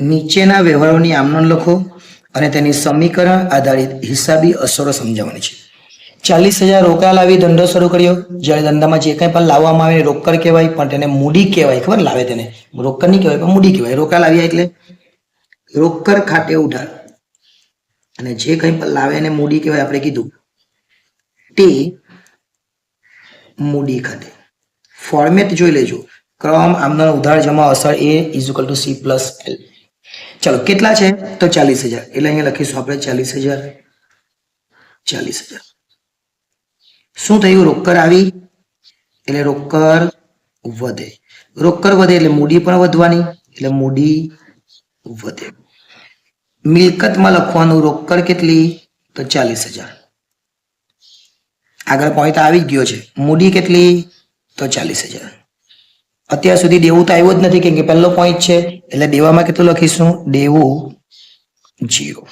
નીચેના વ્યવહારોની આમનોંધ લખો અને તેની સમીકરણ આધારિત હિસાબી અસરો સમજાવવાની છે. ચાલીસ હજાર રોકડા લાવી ધંધો શરૂ કર્યો. જ્યારે ધંધામાં જે કંઈ પણ લાવવામાં આવે, રોકડ કહેવાય, પણ તેને મૂડી કહેવાય. ખબર? લાવે તેને. રોકડ નહીં કહેવાય, પણ મૂડી કહેવાય. રોકડા લાવ્યા એટલે? રોકડ ખાતે ઉધાર. અને જે કંઈ પણ લાવે એને મૂડી કહેવાય, આપણે કીધું. તે મૂડી ખાતે. ફોર્મેટ જોઈ લેજો. ક્રમ આમના ઉધાર જમા અસર A is to C plus L ચલો, કેટલા છે? તો ચાલીસ હજાર. એટલે અહીંયા લખીશું આપણે ચાલીસ હજાર. ચાલીસ હજાર. શું થયું? રોકડ આવી, એટલે રોકડ વધે. રોકડ વધે એટલે મૂડી પણ વધવાની, એટલે મૂડી વધે. મિલકતમાં લખવાનું રોકડ કેટલી? તો ચાલીસ હજાર. આગળ પોઈન્ટ આવી ગયો છે. મૂડી કેટલી? તો ચાલીસ હજાર. અત્યાર સુધી દેવું તો આવ્યું જ નથી, કેમ કે પહેલો પોઈન્ટ છે. એટલે દેવામાં કેટલું લખીશું? દેવું જીરો.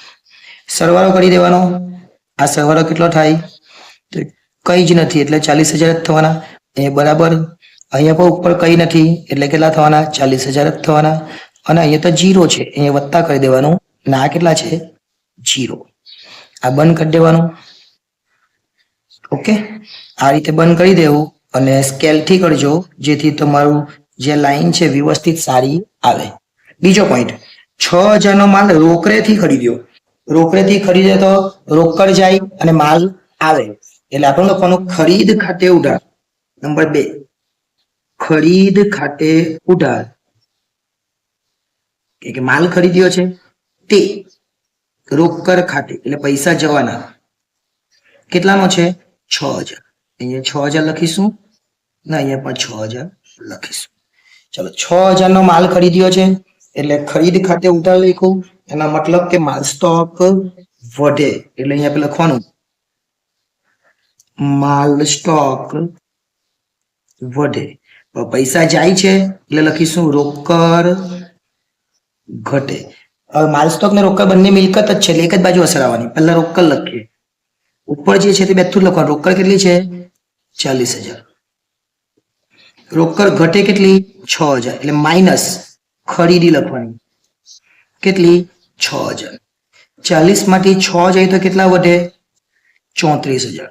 સરવાળો કરી દેવાનો. આ સરવાળો કેટલો થાય? તો કઈ જ નથી, એટલે ચાલીસ હજાર જ થવાના. એ બરાબર. અહીંયા પણ ઉપર કઈ નથી, એટલે કેટલા થવાના? ચાલીસ હજાર જ થવાના. અને અહીંયા તો જીરો છે. અહીંયા વત્તા કરી દેવાનું. અને આ કેટલા છે? જીરો. આ બંધ કરી દેવાનું. ઓકે? આ રીતે બંધ કરી દેવું. અને સ્કેલથી કરજો, જેથી તમારું જે લાઈન છે વ્યવસ્થિત સારી આવે. બીજો પોઈન્ટ છ હજારનો માલ રોકડેથી ખરીદ્યો. રોકડેથી ખરીદે તો રોકડ જાય અને માલ આવે. એટલે આપણે લખવાનું ખરીદ ખાતે ઉધાર. નંબર બે, ખરીદ ખાતે ઉધાર. કે માલ ખરીદ્યો છે તે રોકડ ખાતે, એટલે પૈસા જવાના. કેટલાનો છે? છ હજાર. અહીંયા છ હજાર લખીશું. ના, અહીંયા પણ છ હજાર લખીશું. ચલો, છ હજારનો માલ ખરીદ્યો છે, એટલે ખરીદ ખાતે ઉધાર લખ્યું એના મતલબ કે માલ સ્ટોક વધે, એટલે અહીંયા લખવાનું. માલ સ્ટોક વધે. પૈસા જાય છે, એટલે લખીશું રોકડ ઘટે. હવે માલ સ્ટોક ને રોકડ બંને મિલકત જ છે, એટલે એક જ બાજુ અસર આવવાની પહેલા રોકડ લખીએ. ઉપર જે છે તે બેથું લખવાનું. રોકડ કેટલી છે? ચાલીસ હજાર. રોકડ ઘટે કેટલી? છ હજાર. એટલે માઇનસ ખરીદી લખવાની. કેટલી? છ હજાર. ચાલીસમાંથી છ જાય તો કેટલા વધે? ચોત્રીસ હજાર.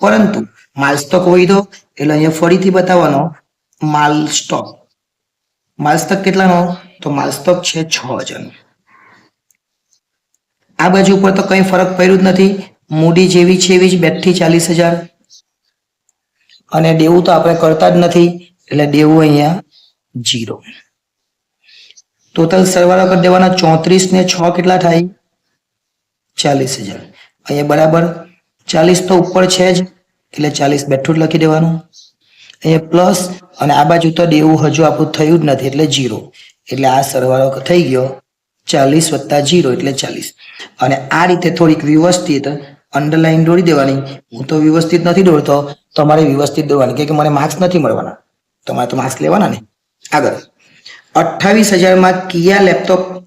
પરંતુ માલ સ્ટોક હોય તો, એટલે અહીંયા ફરીથી બતાવવાનો, માલ સ્ટોક માલ સ્ટોક કેટલાનો? તો માલ સ્ટોક છે છ હજારનો. આ બાજુ ઉપર તો કઈ ફરક પડ્યું જ નથી. મૂડી જેવી છે એવી જ બેઠી ચાલીસ હજાર. અને દેવું તો આપણે કરતા જ નથી, એટલે દેવું અહીંયા જીરો. ટોટલ સરવાળો કરી દેવાના ચોત્રીસ ને છ કેટલા થાય? ચાલીસ હજાર. અહીંયા બરાબર ચાલીસ તો ઉપર છે જ, એટલે ચાલીસ બેઠું જ લખી દેવાનું. અહીંયા પ્લસ અને આ બાજુ તો દેવું હજુ આપણું થયું જ નથી, એટલે જીરો. એટલે આ સરવાળો થઈ ગયો ચાલીસ વત્તા જીરો, એટલે ચાલીસ. અને આ રીતે થોડીક વ્યવસ્થિત અંડરલાઈન દોરી દેવાની. હું તો વ્યવસ્થિત નથી દોરતો. તમારે વ્યવસ્થિત દોરવાની. કેમ કે મને માર્ક્સ નથી મળવાના. તમારે તો માર્ક્સ લેવાના ને. આગળ. અઠ્ઠાવીસ હજારમાં કિયા લેપટોપ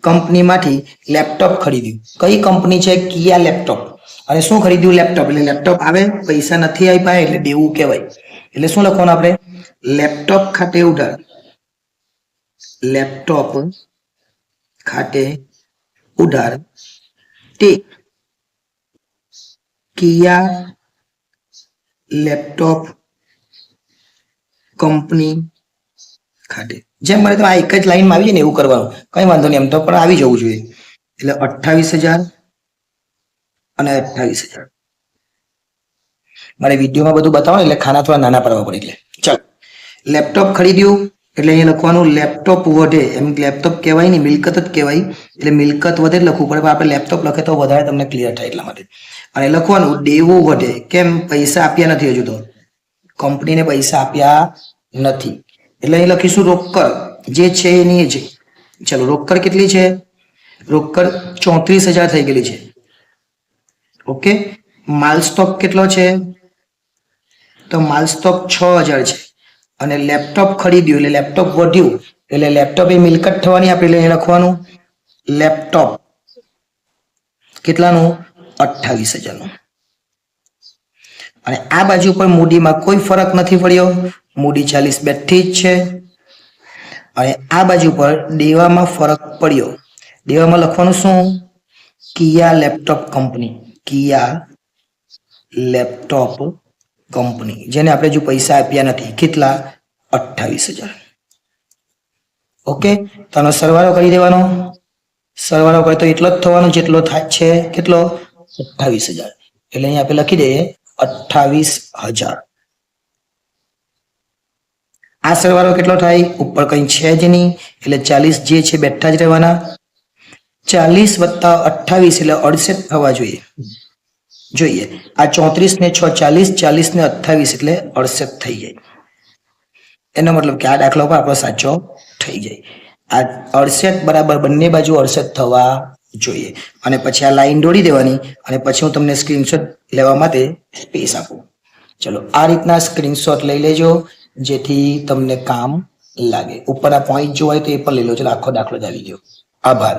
કંપનીમાંથી લેપટોપ ખરીદ્યું. કઈ કંપની છે? Kia laptop. અને શું ખરીદ્યું લેપટોપ? એટલે લેપટોપ આવે, પૈસા નથી આપ્યા, એટલે દેવું કહેવાય. એટલે શું લખવાનું આપણે? લેપટોપ ખાતે ઉધાર. લેપટોપ ખાતે ઉધાર. તે કિયા લેપટોપ કંપની ખાતે. જેમ મને તો આ એક જ લાઈનમાં આવી જાય ને એવું કરવાનું. કઈ વાંધો નહીં, એમ તો પણ આવી જવું જોઈએ. એટલે અઠ્ઠાવીસ હજાર અને અઠ્ઠાવીસ હજાર. મારે વિડીયોમાં બધું બતાવવાનું, એટલે ખાના થોડા નાના પડવા પડે એટલે. ચાલ. લેપટોપ ખરીદ્યું. એટલે અહીંયા લખવાનું લેપટોપ વધે. એમ લેપટોપ કહેવાય નહીં, મિલકત જ કહેવાય. એટલે મિલકત વધે લખવું પડે. પણ આપણે લેપટોપ લખે તો વધારે તમને ક્લિયર થાય એટલા માટે. અને લખવાનું દેવું વધે. કેમ? પૈસા આપ્યા નથી હજુ તો. કંપનીને પૈસા આપ્યા નથી. એટલે અહીં લખીશું રોકડ. જે છે એની છે. ચલો, રોકડ કેટલી છે? રોકડ ચોત્રીસ હજાર થઈ ગયેલી છે. ઓકે? માલ સ્ટોક કેટલો છે? તો માલ સ્ટોક છ હજાર છે. અને લેપટોપ ખરીદ્યું એટલે લેપટોપ વધ્યું એટલે લેપટોપ એ મિલકત થવાની આપણે અહીં લખવાનું. લેપટોપ કેટલાનું? અઠ્ઠાવીસ હજારનું. અને આ બાજુ પર મૂડીમાં કોઈ ફરક નથી પડ્યો. મૂડી ચાલીસ બેઠી જ છે. અને આ બાજુ પર દેવામાં ફરક પડ્યો. દેવામાં લખવાનું શું? Kia laptop company. Kia laptop company, જેને આપણે જો પૈસા આપ્યા નથી, કેટલા? અઠ્ઠાવીસ હજાર. ઓકે? તો આનો સરવાળો કરી દેવાનો. સરવાળો કરે તો એટલો જ થવાનો જેટલો થાય છે, કેટલો? અઠ્ઠાવીસ હજાર. એટલે અહીંયા આપણે લખી દઈએ, અઠ્ઠાવીસ હજાર. આ સરવાળો કેટલો થાય? ઉપર કંઈ છે જ નહીં, એટલે ચાલીસ જે છે બેઠા જ રહેવાના. ચાલીસ વત્તા અઠ્ઠાવીસ એટલે અડસઠ થવા જોઈએ. જોઈએ. આ ચોત્રીસ ને છ ચાલીસ ચાલીસ ને અઠ્ઠાવીસ એટલે અડસઠ થઈ જાય. એનો મતલબ કે આ દાખલો પણ આપણો સાચો થઈ જાય. આ અડસઠ બરાબર બંને બાજુ અડસઠ થવા જોઈએ. અને પછી આ લાઈન દોડી દેવાની અને પછી હું તમને સ્ક્રીનશોટ લેવા માટે સ્પેસ આપું. ચલો, આ રીતના સ્ક્રીનશોટ લઈ લેજો, જેથી તમને કામ લાગે. ઉપરના પોઈન્ટ જોવાય તો એ પણ લઈ લો. ચલો, આખો દાખલો જ આવી ગયો આભાર.